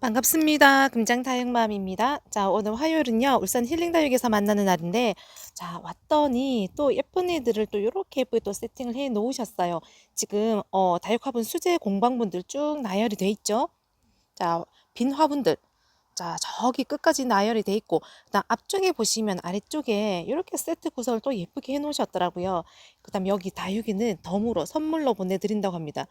반갑습니다. 금장 다육맘입니다. 자, 오늘 화요일은요, 울산 힐링 다육에서 만나는 날인데, 자, 왔더니 또 예쁜 애들을 또 이렇게 예쁘게 또 세팅을 해 놓으셨어요. 지금, 어, 다육 화분 수제 공방분들 쭉 나열이 돼 있죠? 자, 빈 화분들. 자, 저기 끝까지 나열이 돼 있고, 그 다음 앞쪽에 보시면 아래쪽에 이렇게 세트 구성을 또 예쁘게 해 놓으셨더라고요. 그 다음 여기 다육이는 덤으로 선물로 보내드린다고 합니다.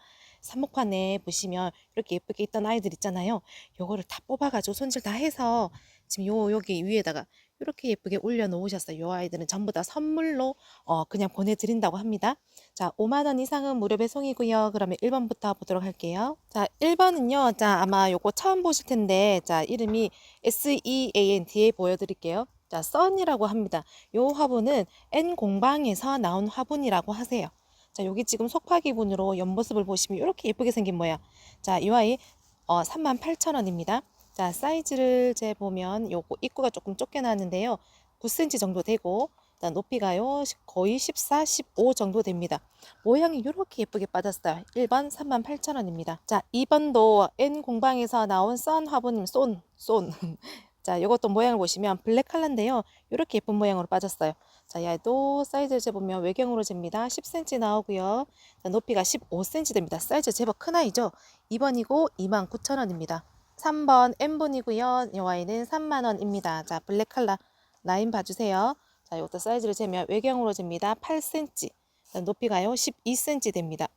한복판에 보시면 이렇게 예쁘게 있던 아이들 있잖아요. 요거를 다 뽑아가지고 손질 다 해서 지금 요 여기 위에다가 이렇게 예쁘게 올려 놓으셨어요. 요 아이들은 전부 다 선물로 어 그냥 보내드린다고 합니다. 자, 5만 원 이상은 무료 배송이고요. 그러면 1번부터 보도록 할게요. 자, 1번은요. 자, 아마 요거 처음 보실 텐데 자, 이름이 SEAN 뒤에 보여드릴게요. 자, 썬이라고 합니다. 요 화분은 N 공방에서 나온 화분이라고 하세요. 자, 여기 지금 속파 기분으로 옆모습을 보시면 이렇게 예쁘게 생긴 모양. 자, 이 아이 어, 38,000원입니다. 자, 사이즈를 재 보면 요거 입구가 조금 좁게 나왔는데요. 9cm 정도 되고 일단 높이가요 거의 14, 15 정도 됩니다. 모양이 이렇게 예쁘게 빠졌어요. 1번 38,000원입니다. 자, 2번도 N 공방에서 나온 썬 화분님 쏜, 쏜. 자, 이것도 모양을 보시면 블랙 컬러인데요. 이렇게 예쁜 모양으로 빠졌어요. 자, 얘도 사이즈를 재보면 외경으로 잽니다. 10cm 나오고요. 자, 높이가 15cm 됩니다. 사이즈 제법 큰 아이죠? 2번이고 29,000원입니다. 3번 N분이고요. 이 와인은 3만원입니다. 자, 블랙 컬러 라인 봐주세요. 자, 이것도 사이즈를 재면 외경으로 잽니다. 8cm. 자, 높이가요 12cm 됩니다.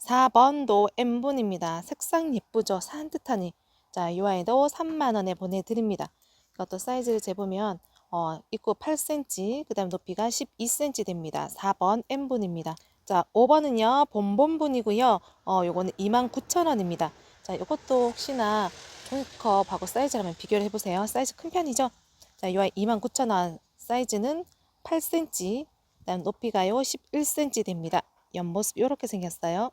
4번도 N분입니다. 색상 예쁘죠? 산뜻하니. 자, 이 아이도 3만원에 보내드립니다. 이것도 사이즈를 재보면 어, 입구 8cm, 그 다음 높이가 12cm 됩니다. 4번 N분입니다. 자, 5번은요, 본본분이고요. 어, 요거는 29,000원입니다. 자, 요것도 혹시나 종이컵하고 사이즈를 한번 비교를 해보세요. 사이즈 큰 편이죠? 자, 요 아이 29,000원 사이즈는 8cm, 그 다음 높이가요, 11cm 됩니다. 옆모습 요렇게 생겼어요.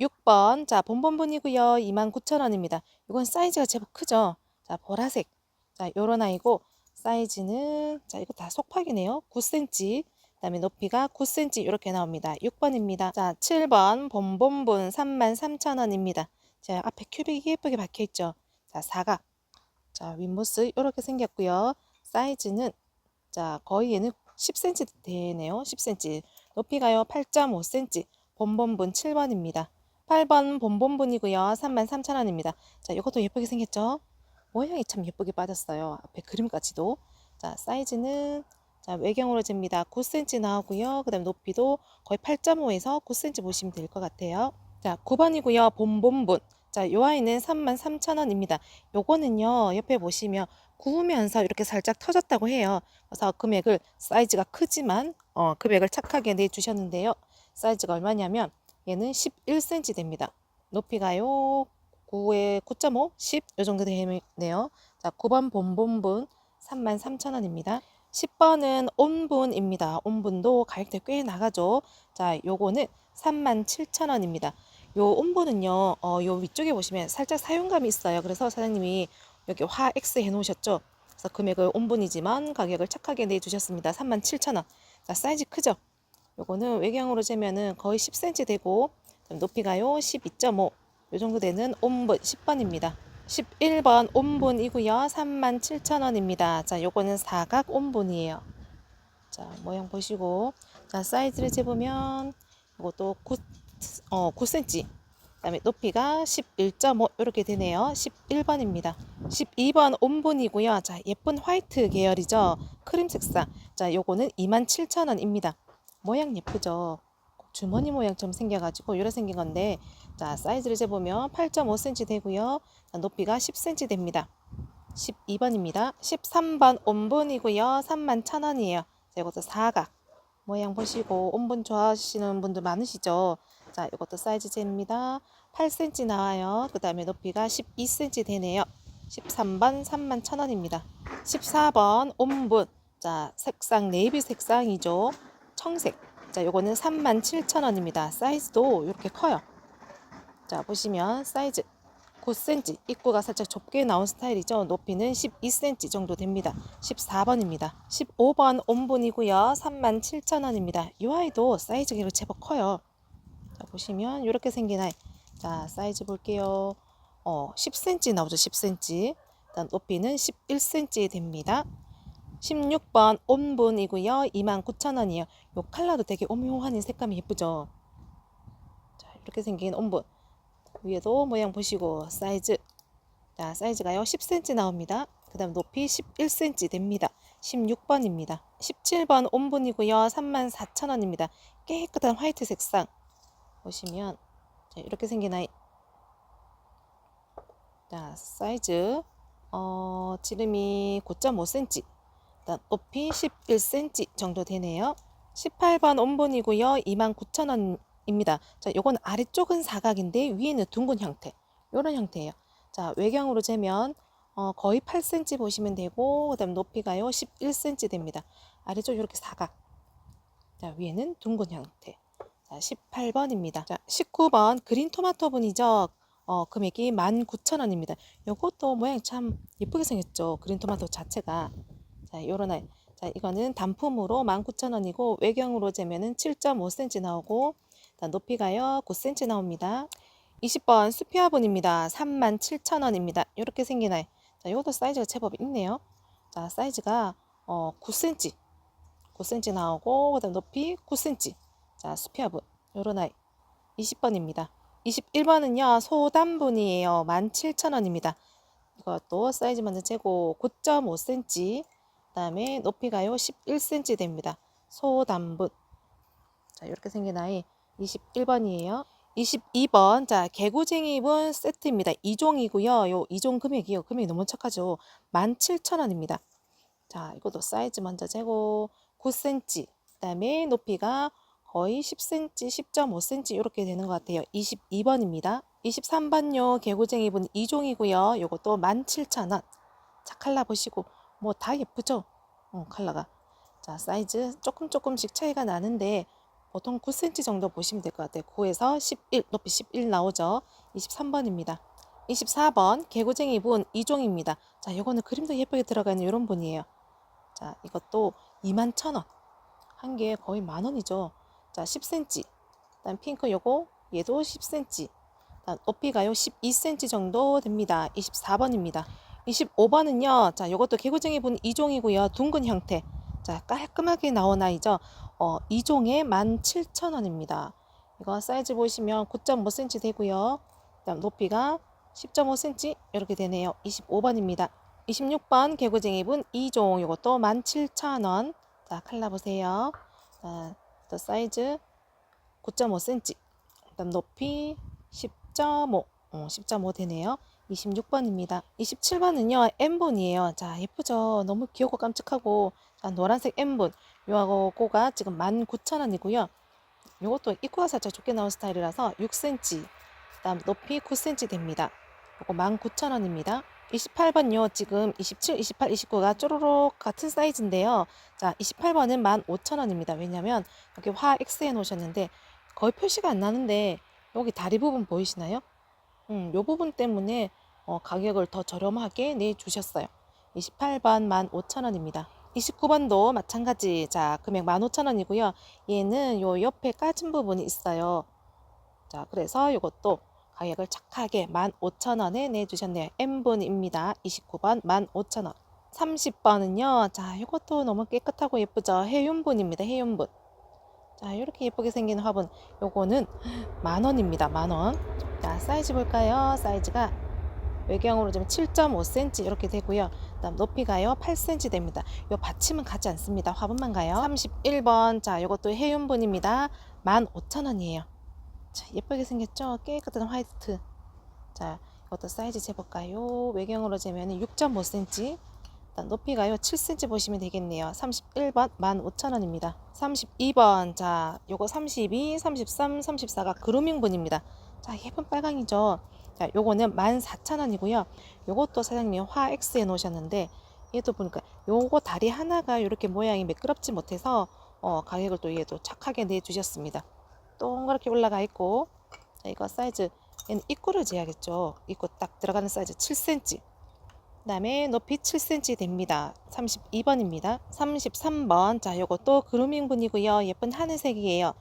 6번, 자, 본본분이고요. 29,000원입니다. 이건 사이즈가 제법 크죠? 자, 보라색. 자, 요런 아이고, 사이즈는 자 이거 다 속팍이네요. 9cm. 그다음에 높이가 9cm 이렇게 나옵니다. 6번입니다. 자 7번 본본분 33,000원입니다. 자 앞에 큐빅이 예쁘게 박혀 있죠. 자 사각. 자 윗모습 이렇게 생겼고요. 사이즈는 자 거의 얘는 10cm 되네요. 10cm. 높이가요 8.5cm. 본본분 7번입니다. 8번 본본분이고요. 33,000원입니다. 자 이것도 예쁘게 생겼죠. 모양이 참 예쁘게 빠졌어요. 앞에 그림까지도. 자, 사이즈는 자, 외경으로 잽니다. 9cm 나오고요. 그 다음 높이도 거의 8.5에서 9cm 보시면 될 것 같아요. 자, 9번이고요. 본본분. 자, 요 아이는 33,000원입니다. 요거는요, 옆에 보시면 구우면서 이렇게 살짝 터졌다고 해요. 그래서 금액을 사이즈가 크지만, 어, 금액을 착하게 내주셨는데요. 사이즈가 얼마냐면, 얘는 11cm 됩니다. 높이가요, 9에 9.5, 10, 요 정도 되네요. 자, 9번 본본분 33,000원입니다. 10번은 온분입니다. 온분도 가격대 꽤 나가죠. 자, 요거는 37,000원입니다. 요 온분은요, 어, 요 위쪽에 보시면 살짝 사용감이 있어요. 그래서 사장님이 여기 화 X 해 놓으셨죠. 그래서 금액을 온분이지만 가격을 착하게 내 주셨습니다. 37,000원. 자, 사이즈 크죠? 요거는 외경으로 재면은 거의 10cm 되고, 높이가요, 12.5. 요 정도 되는 온분 10번입니다. 11번 온분이고요. 37,000원입니다. 자, 요거는 사각 온분이에요. 자, 모양 보시고 자, 사이즈를 재보면 이것도 9, 어, 9cm. 그다음에 높이가 11.5 이렇게 되네요. 11번입니다. 12번 온분이고요. 자, 예쁜 화이트 계열이죠. 크림 색상. 자, 요거는 27,000원입니다. 모양 예쁘죠? 주머니 모양처럼 생겨가지고 이렇게 생긴 건데 자 사이즈를 재보면 8.5cm 되고요. 자, 높이가 10cm 됩니다. 12번입니다. 13번 온분이고요. 31,000원이에요. 자 이것도 사각. 모양 보시고 온분 좋아하시는 분들 많으시죠? 자 이것도 사이즈 잽니다. 8cm 나와요. 그 다음에 높이가 12cm 되네요. 13번 31,000원입니다. 14번 온분. 자 색상 네이비 색상이죠. 청색 자, 요거는 37,000원입니다. 사이즈도 이렇게 커요. 자, 보시면 사이즈 9cm, 입구가 살짝 좁게 나온 스타일이죠. 높이는 12cm 정도 됩니다. 14번입니다. 15번 온분이고요. 37,000원입니다. 이 아이도 사이즈가 제법 커요. 자, 보시면 이렇게 생긴 아이. 자, 사이즈 볼게요. 어, 10cm 나오죠. 10cm. 일단 높이는 11cm 됩니다. 16번 온분이고요. 29,000원이에요. 요 컬러도 되게 오묘한 이 색감이 예쁘죠. 자, 이렇게 생긴 온분. 위에도 모양 보시고 사이즈. 자, 사이즈가요. 10cm 나옵니다. 그 다음 높이 11cm 됩니다. 16번입니다. 17번 온분이고요. 34,000원입니다. 깨끗한 화이트 색상. 보시면 자, 이렇게 생긴 아이. 자, 사이즈 어, 지름이 9.5cm. 일단 높이 11cm 정도 되네요. 18번 온본이고요. 29,000원입니다. 자, 요건 아래쪽은 사각인데 위에는 둥근 형태. 요런 형태예요. 자, 외경으로 재면 어, 거의 8cm 보시면 되고 그다음 높이가요. 11cm 됩니다. 아래쪽 이렇게 사각. 자, 위에는 둥근 형태. 자, 18번입니다. 자, 19번 그린 토마토 분이죠. 어, 금액이 19,000원입니다. 요것도 모양 참 예쁘게 생겼죠. 그린 토마토 자체가. 자, 요런 아이. 자, 이거는 단품으로 19,000원이고 외경으로 재면은 7.5cm 나오고 자, 높이가요 9cm 나옵니다. 20번 수피아분입니다. 37,000원입니다. 이렇게 생긴 아이. 자, 이것도 사이즈가 제법 있네요. 자, 사이즈가 어, 9cm. 9cm 나오고 그다음 높이 9cm. 자, 수피아분. 요런 아이. 20번입니다. 21번은요. 소단분이에요. 17,000원입니다. 이것도 사이즈 먼저 재고 9.5cm. 그다음에 높이가요 11cm 됩니다. 소단분. 자, 이렇게 생긴 아이 21번이에요. 22번. 자, 개구쟁이 입은 세트입니다. 2종이고요. 요 2종 금액이요. 금액이 너무 착하죠. 17,000원입니다. 자, 이것도 사이즈 먼저 재고 9cm. 그다음에 높이가 거의 10cm, 10.5cm 이렇게 되는 것 같아요. 22번입니다. 23번요. 개구쟁이 입은 2종이고요. 요것도 17,000원. 자, 칼라 보시고 뭐 다 예쁘죠? 어, 컬러가. 자, 사이즈 조금 조금씩 차이가 나는데 보통 9cm 정도 보시면 될 것 같아요. 9에서 11, 높이 11 나오죠. 23번입니다. 24번 개구쟁이 분 2종입니다. 자, 요거는 그림도 예쁘게 들어가 있는 이런 분이에요. 자, 이것도 21,000원. 한 개에 거의 만 원이죠. 자, 10cm. 그다음 핑크 요거 얘도 10cm. 그다음 높이가요 12cm 정도 됩니다. 24번입니다. 25번은요. 자, 요것도 개구쟁이 분 2종이고요. 둥근 형태. 자, 깔끔하게 나온 아이죠. 어, 2종에 17,000원입니다. 이거 사이즈 보시면 9.5cm 되고요. 그다음 높이가 10.5cm 이렇게 되네요. 25번입니다. 26번 개구쟁이 분 2종 요것도 17,000원. 자, 칼라 보세요. 자, 또 사이즈 9.5cm. 그다음 높이 10.5. 어, 10.5 되네요. 26번입니다. 27번은요, N본이에요. 자, 예쁘죠? 너무 귀엽고 깜찍하고, 자, 노란색. 요하고 고가 지금 19,000원이고요. 요것도 입구가 살짝 좁게 나온 스타일이라서 6cm, 그다음 높이 9cm 됩니다. 요거 19,000원입니다. 28번요. 지금 27, 28, 29가 쪼로록 같은 사이즈인데요. 자, 28번은 15,000원입니다. 왜냐면 여기 화 X에 놓으셨는데 거의 표시가 안 나는데 여기 다리 부분 보이시나요? 음, 요 부분 때문에 어, 가격을 더 저렴하게 내주셨어요. 28번 15,000원입니다. 29번도 마찬가지. 자, 금액 15,000원이고요. 얘는 요 옆에 까진 부분이 있어요. 자, 그래서 요것도 가격을 착하게 15,000원에 내주셨네요. N분입니다. 29번 15,000원. 30번은요. 자, 요것도 너무 깨끗하고 예쁘죠. 해윤분입니다. 해윤분. 자, 이렇게 예쁘게 생긴 화분. 요거는 만 원입니다. 만 원. 자, 사이즈 볼까요? 사이즈가 외경으로 좀 7.5cm 이렇게 되고요. 그다음 높이가요 8cm 됩니다. 요 받침은 가지 않습니다. 화분만 가요. 31번. 자, 요것도 해윤분입니다. 15,000원이에요. 자, 예쁘게 생겼죠? 깨끗한 화이트. 자, 이것도 사이즈 재볼까요? 외경으로 재면 6.5cm. 일단 높이가요 7cm 보시면 되겠네요. 31번 15,000원입니다. 32번 자 요거 32, 33, 34가 그루밍분입니다. 자 예쁜 빨강이죠. 자 요거는 14,000원이고요. 요것도 사장님 화 X에 놓으셨는데 얘도 보니까 요거 다리 하나가 이렇게 모양이 매끄럽지 못해서 어, 가격을 또 얘도 착하게 내주셨습니다. 동그랗게 올라가 있고 자 이거 사이즈 얘는 입구를 재야겠죠. 입구 딱 들어가는 사이즈 7cm. 그 다음에 높이 7cm 됩니다. 32번입니다. 33번. 자, 요것도 그루밍 분이고요. 예쁜 하늘색이에요.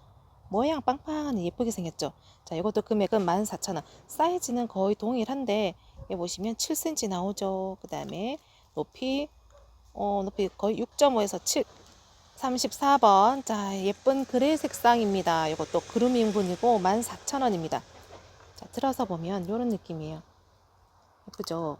모양 빵빵한 예쁘게 생겼죠. 자, 이것도 금액은 14,000원. 사이즈는 거의 동일한데 여기 보시면 7cm 나오죠. 그 다음에 높이 어, 높이 거의 6.5에서 7 34번 자 예쁜 그레이 색상입니다. 이것도 그루밍분이고 14,000원입니다. 자 들어서 보면 이런 느낌이에요. 예쁘죠?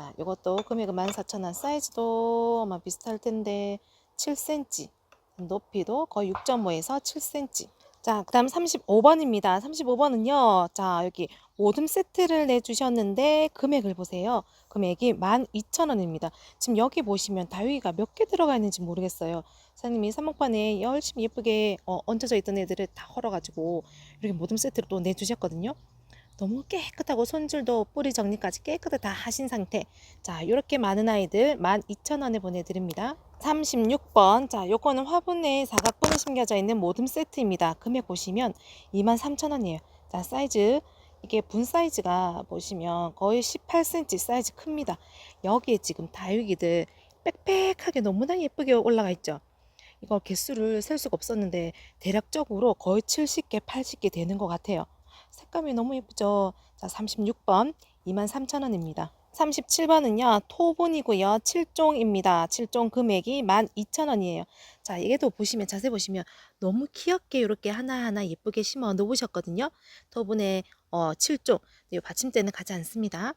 자 이것도 금액은 14,000원 사이즈도 아마 비슷할 텐데 7cm 높이도 거의 6.5에서 7cm 자, 그 다음 35번입니다. 35번은요, 자, 여기 모듬 세트를 내주셨는데, 금액을 보세요. 금액이 12,000원입니다. 지금 여기 보시면 다위가 몇 개 들어가 있는지 모르겠어요. 사장님이 사목판에 열심히 예쁘게 어, 얹어져 있던 애들을 다 헐어가지고, 이렇게 모듬 세트를 또 내주셨거든요. 너무 깨끗하고 손질도 뿌리 정리까지 깨끗하게 다 하신 상태. 자, 이렇게 많은 아이들 12,000원에 보내드립니다. 36번. 자, 요거는 화분에 사각분이 심겨져 있는 모듬 세트입니다. 금액 보시면 23,000원이에요. 자, 사이즈. 이게 분 사이즈가 보시면 거의 18cm 사이즈 큽니다. 여기에 지금 다육이들 빽빽하게 너무나 예쁘게 올라가 있죠. 이거 개수를 셀 수가 없었는데 대략적으로 거의 70개, 80개 되는 것 같아요. 색감이 너무 예쁘죠? 자, 36번 23,000원입니다. 37번은요, 토분이고요. 7종입니다. 7종 금액이 12,000원이에요. 자, 이게도 보시면, 자세히 보시면 너무 귀엽게 이렇게 하나하나 예쁘게 심어 놓으셨거든요. 토분에 어, 7종. 이 받침대는 가지 않습니다.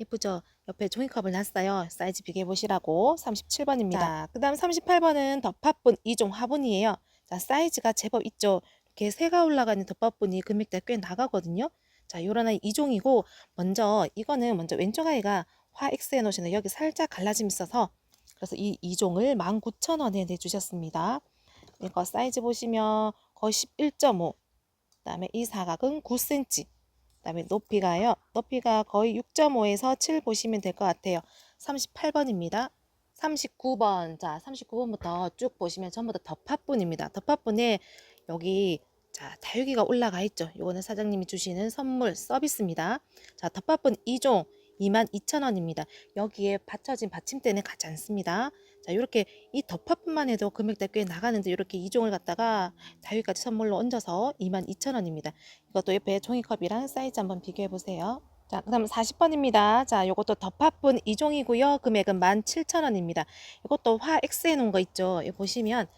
예쁘죠? 옆에 종이컵을 놨어요. 사이즈 비교해 보시라고. 37번입니다. 그 다음 38번은 덮화분 2종 화분이에요. 자, 사이즈가 제법 있죠? 이렇게 새가 올라가는 덮밥분이 금액대 꽤 나가거든요. 자, 요런 아이 2종이고 먼저 이거는 먼저 왼쪽 아이가 화 X에 놓으시는 여기 살짝 갈라짐 있어서 그래서 이 2종을 19,000원에 내주셨습니다. 이거 사이즈 보시면 거의 11.5 그다음에 이 사각은 9cm 그다음에 높이가요. 높이가 거의 6.5에서 7 보시면 될 것 같아요. 38번입니다. 39번. 자, 39번부터 쭉 보시면 전부 다 덮화분입니다. 덮화분에 여기 자, 다육이가 올라가 있죠. 요거는 사장님이 주시는 선물 서비스입니다. 자, 덮밥은 2종 22,000원입니다. 여기에 받쳐진 받침대는 가지 않습니다. 자, 이렇게 이 덮밥뿐만 해도 금액대 꽤 나가는데 이렇게 2종을 갖다가 다육이까지 선물로 얹어서 22,000원입니다. 이것도 옆에 종이컵이랑 사이즈 한번 비교해 보세요. 자, 그 다음 40번입니다. 자, 요것도 덮밥분 2종이고요. 금액은 17,000원입니다. 이것도 화 X해 놓은 거 있죠. 여기 보시면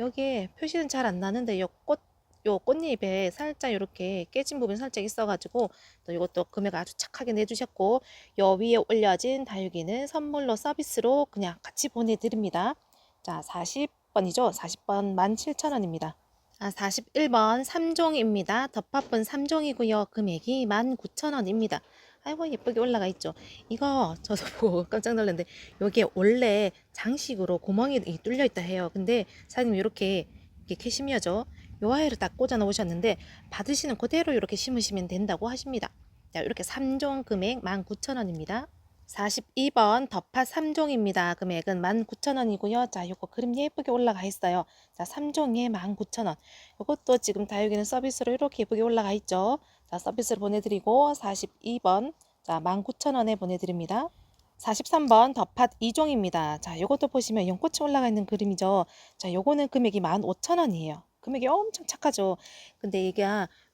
여기에 표시는 잘 안 나는데 요 꽃 요 꽃잎에 살짝 이렇게 깨진 부분 살짝 있어가지고 또 이것도 금액 아주 착하게 내주셨고 요 위에 올려진 다육이는 선물로 서비스로 그냥 같이 보내드립니다. 자 40번이죠. 40번 17,000원입니다. 아, 41번 3종입니다. 덮밥은 3종이고요. 금액이 19,000원입니다. 아이고 예쁘게 올라가 있죠. 이거 저도 보고 깜짝 놀랐는데 여기에 원래 장식으로 구멍이 뚫려 있다 해요. 근데 사장님 이렇게 이렇게 캐시미어죠. 요 아이를 딱 꽂아 놓으셨는데 받으시는 그대로 이렇게 심으시면 된다고 하십니다. 자, 이렇게 3종 금액 19,000원입니다. 42번 덮파 3종입니다. 금액은 19,000원이고요. 자, 요거 그림 예쁘게 올라가 있어요. 자, 3종에 19,000원. 요것도 지금 다육이는 서비스로 이렇게 예쁘게 올라가 있죠. 자, 서비스를 보내드리고 42번 자, 19,000원에 보내드립니다. 43번 덮팟 2종입니다. 자, 요것도 보시면 연꽃이 올라가 있는 그림이죠. 자, 요거는 금액이 15,000원이에요. 금액이 엄청 착하죠. 근데 이게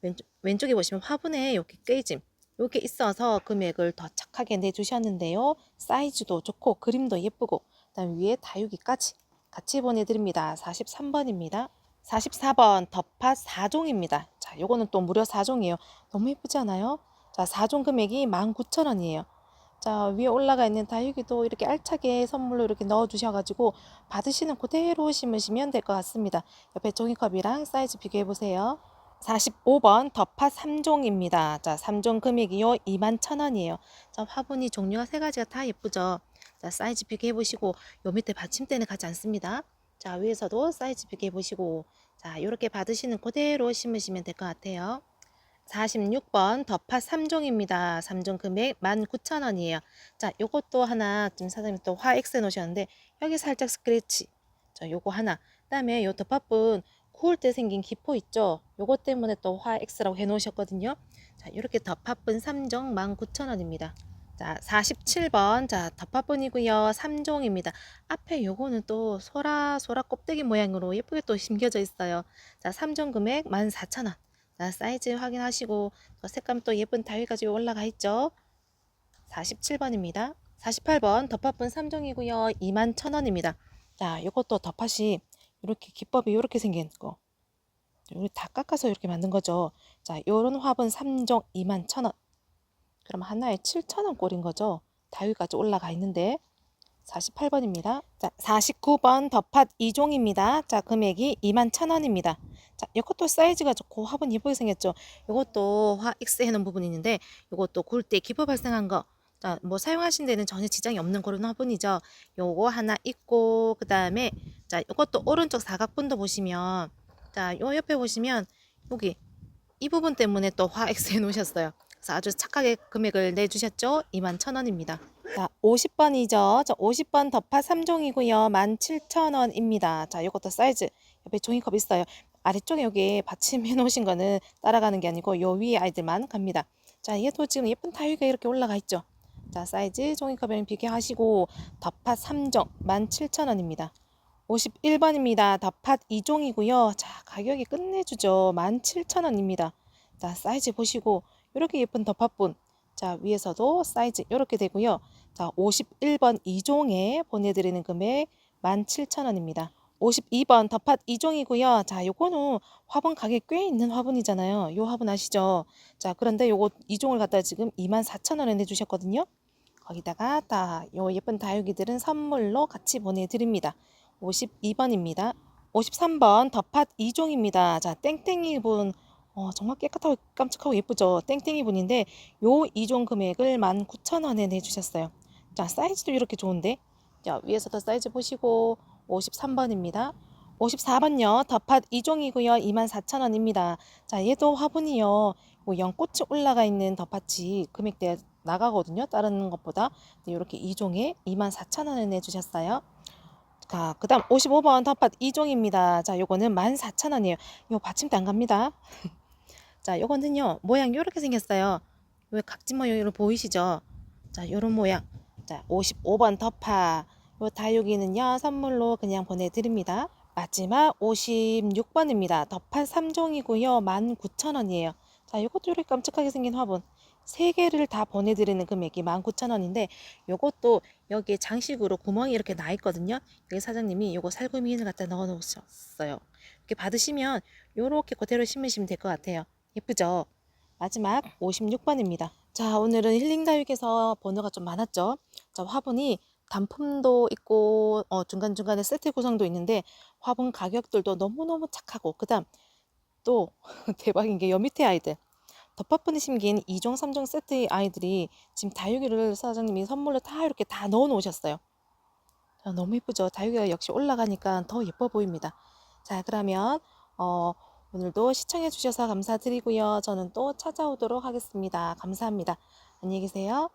왼쪽, 왼쪽에 보시면 화분에 이렇게 깨짐 이렇게 있어서 금액을 더 착하게 내주셨는데요. 사이즈도 좋고 그림도 예쁘고 그다음 위에 다육이까지 같이 보내드립니다. 43번입니다. 44번 덮팟 4종입니다. 자, 요거는 또 무려 4종이에요. 너무 예쁘지 않아요? 자, 4종 금액이 19,000원이에요. 자, 위에 올라가 있는 다육이도 이렇게 알차게 선물로 이렇게 넣어 주셔가지고 받으시는 그대로 심으시면 될 것 같습니다. 옆에 종이컵이랑 사이즈 비교해 보세요. 45번 덮파 3종입니다. 자, 3종 금액이요. 21,000원이에요. 자, 화분이 종류가 세 가지가 다 예쁘죠. 자, 사이즈 비교해 보시고 요 밑에 받침대는 가지 않습니다. 자, 위에서도 사이즈 비교해 보시고 자, 이렇게 받으시는 그대로 심으시면 될 것 같아요. 46번 덮파 3종입니다. 3종 금액 19,000원이에요. 자, 요것도 하나 좀 사장님 또 화 X 놓으셨는데 여기 살짝 스크래치. 자, 요거 하나. 그다음에 요 덮밥분 구울 때 생긴 기포 있죠? 요것 때문에 또 화 X라고 해 놓으셨거든요. 자, 이렇게 덮밥분 3종 19,000원입니다. 자, 47번. 자, 덮밥분이고요. 3종입니다. 앞에 요거는 또 소라 소라 껍데기 모양으로 예쁘게 또 심겨져 있어요. 자, 3종 금액 14,000원. 자, 사이즈 확인하시고 색감 또 예쁜 다위 가지고 올라가 있죠. 47번입니다. 48번 덮밥분 3종이고요. 2만 1,000원입니다. 자, 이것도 덮밥이 이렇게 기법이 이렇게 생긴 거. 이렇게 다 깎아서 이렇게 만든 거죠. 자, 요런 화분 3종 2만 1,000원. 그럼 하나에 7,000원 꼴인 거죠. 다위까지 올라가 있는데 48번입니다. 자, 49번 덮팥 2종입니다. 자, 금액이 21,000원입니다. 자, 이것도 사이즈가 좋고 화분 예쁘게 생겼죠. 이것도 화 X 해놓은 부분이 있는데 이것도 굴때 기포 발생한 거. 자, 뭐 사용하신 데는 전혀 지장이 없는 그런 화분이죠. 요거 하나 있고 그 다음에 자, 이것도 오른쪽 사각분도 보시면 자, 요 옆에 보시면 여기 이 부분 때문에 또 화 X 해 놓으셨어요. 그래서 아주 착하게 금액을 내주셨죠. 21,000원입니다. 자, 50번이죠. 자, 50번 덮화 3종이고요. 17,000원입니다. 자, 이것도 사이즈 옆에 종이컵 있어요. 아래쪽에 여기 받침해 놓으신 거는 따라가는 게 아니고 요 위에 아이들만 갑니다. 자, 얘도 지금 예쁜 타위가 이렇게 올라가 있죠. 자, 사이즈 종이컵이랑 비교하시고 덮화 3종 17,000원입니다. 51번입니다. 덮팥 2종이고요. 자, 가격이 끝내주죠. 17,000원입니다. 자, 사이즈 보시고 이렇게 예쁜 덮밥분. 자, 위에서도 사이즈 이렇게 되고요. 자, 51번 2종에 보내드리는 금액 17,000원입니다. 52번 덮팥 2종이고요. 자, 요거는 화분 가격 꽤 있는 화분이잖아요. 요 화분 아시죠? 자, 그런데 요거 2종을 갖다 지금 24,000원에 내주셨거든요. 거기다가 다 요 예쁜 다육이들은 선물로 같이 보내드립니다. 52번입니다. 53번 덮팥 2종입니다. 자, 땡땡이 분 어, 정말 깨끗하고 깜찍하고 예쁘죠? 땡땡이 분인데 요 2종 금액을 19,000원에 내주셨어요. 자, 사이즈도 이렇게 좋은데 자, 위에서도 사이즈 보시고 53번입니다. 54번요. 덮팥 2종이고요. 24,000원입니다. 자, 얘도 화분이요. 뭐 연꽃이 올라가 있는 덮팥이 금액대 나가거든요. 다른 것보다. 이렇게 2종에 24,000원에 내주셨어요. 자, 그 다음 55번 덮밥 2종입니다. 자, 요거는 14,000원이에요. 요 받침대 안 갑니다. 자, 요거는요, 모양 요렇게 생겼어요. 왜 각지 모양으로 보이시죠? 자, 요런 모양. 자, 55번 덮파. 요 다육이는요, 선물로 그냥 보내드립니다. 마지막 56번입니다. 덮판 3종이고요. 19,000원이에요. 자, 요것도 이렇게 깜찍하게 생긴 화분. 세 개를 다 보내드리는 금액이 19,000원인데 요것도 여기에 장식으로 구멍이 이렇게 나 있거든요. 여기 사장님이 요거 살구미인을 갖다 넣어 놓으셨어요. 이렇게 받으시면 요렇게 그대로 심으시면 될 것 같아요. 예쁘죠? 마지막 56번입니다. 자, 오늘은 힐링 다육에서 번호가 좀 많았죠. 자, 화분이 단품도 있고 어, 중간중간에 세트 구성도 있는데 화분 가격들도 너무너무 착하고 그 다음 또 대박인 게요 밑에 아이들 덮밥분이 심긴 2종, 3종 세트의 아이들이 지금 다육이를 사장님이 선물로 다 이렇게 다 넣어 놓으셨어요. 자, 너무 예쁘죠? 다육이가 역시 올라가니까 더 예뻐 보입니다. 자, 그러면 어, 오늘도 시청해 주셔서 감사드리고요. 저는 또 찾아오도록 하겠습니다. 감사합니다. 안녕히 계세요.